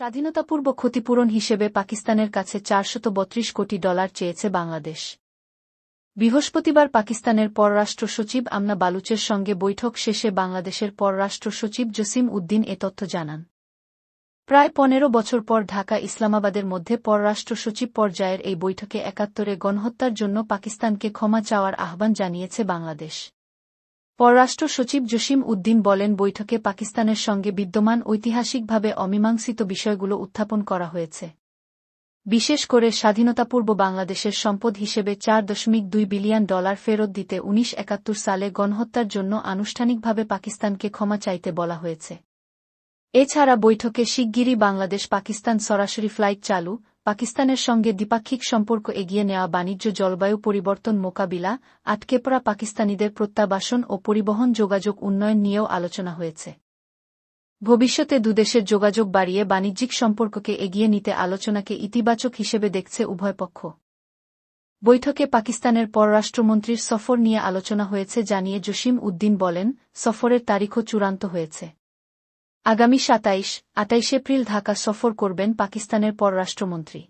স্বাধীনতাপূর্ব ক্ষতিপূরণ হিসেবে পাকিস্তানের কাছে চারশত কোটি ডলার চেয়েছে বাংলাদেশ। বৃহস্পতিবার পাকিস্তানের পররাষ্ট্র সচিব আমনা বালুচের সঙ্গে বৈঠক শেষে বাংলাদেশের পররাষ্ট্র সচিব জসিম উদ্দিন এ তথ্য জানান। প্রায় পনেরো বছর পর ঢাকা ইসলামাবাদের মধ্যে পররাষ্ট্র সচিব পর্যায়ের এই বৈঠকে একাত্তরে গণহত্যার জন্য পাকিস্তানকে ক্ষমা চাওয়ার আহ্বান জানিয়েছে বাংলাদেশ। পররাষ্ট্র সচিব জসিম উদ্দিন বলেন, বৈঠকে পাকিস্তানের সঙ্গে বিদ্যমান ঐতিহাসিকভাবে অমীমাংসিত বিষয়গুলো উত্থাপন করা হয়েছে। বিশেষ করে স্বাধীনতাপূর্ব বাংলাদেশের সম্পদ হিসেবে চার দশমিক দুই বিলিয়ন ডলার ফেরত দিতে উনিশ একাত্তর সালে গণহত্যার জন্য আনুষ্ঠানিকভাবে পাকিস্তানকে ক্ষমা চাইতে বলা হয়েছে। এছাড়া বৈঠকে শিগগিরই বাংলাদেশ পাকিস্তান সরাসরি ফ্লাইট চালু পাকিস্তানের সঙ্গে দ্বিপাক্ষিক সম্পর্ক এগিয়ে নেওয়া বাণিজ্য জলবায়ু পরিবর্তন মোকাবিলা, আটকে পড়া পাকিস্তানিদের প্রত্যাবাসন ও পরিবহন যোগাযোগ উন্নয়ন নিয়েও আলোচনা হয়েছে। ভবিষ্যতে দুদেশের যোগাযোগ বাড়িয়ে বাণিজ্যিক সম্পর্ককে এগিয়ে নিতে আলোচনাকে ইতিবাচক হিসেবে দেখছে উভয় পক্ষ। বৈঠকে পাকিস্তানের পররাষ্ট্রমন্ত্রীর সফর নিয়ে আলোচনা হয়েছে, জানিয়ে জসিম উদ্দিন বলেন, সফরের তারিখও চূড়ান্ত হয়েছে। আগামী সাতাইশ আটাইশ এপ্রিল ঢাকা সফর করবেন পাকিস্তানের পররাষ্ট্রমন্ত্রী।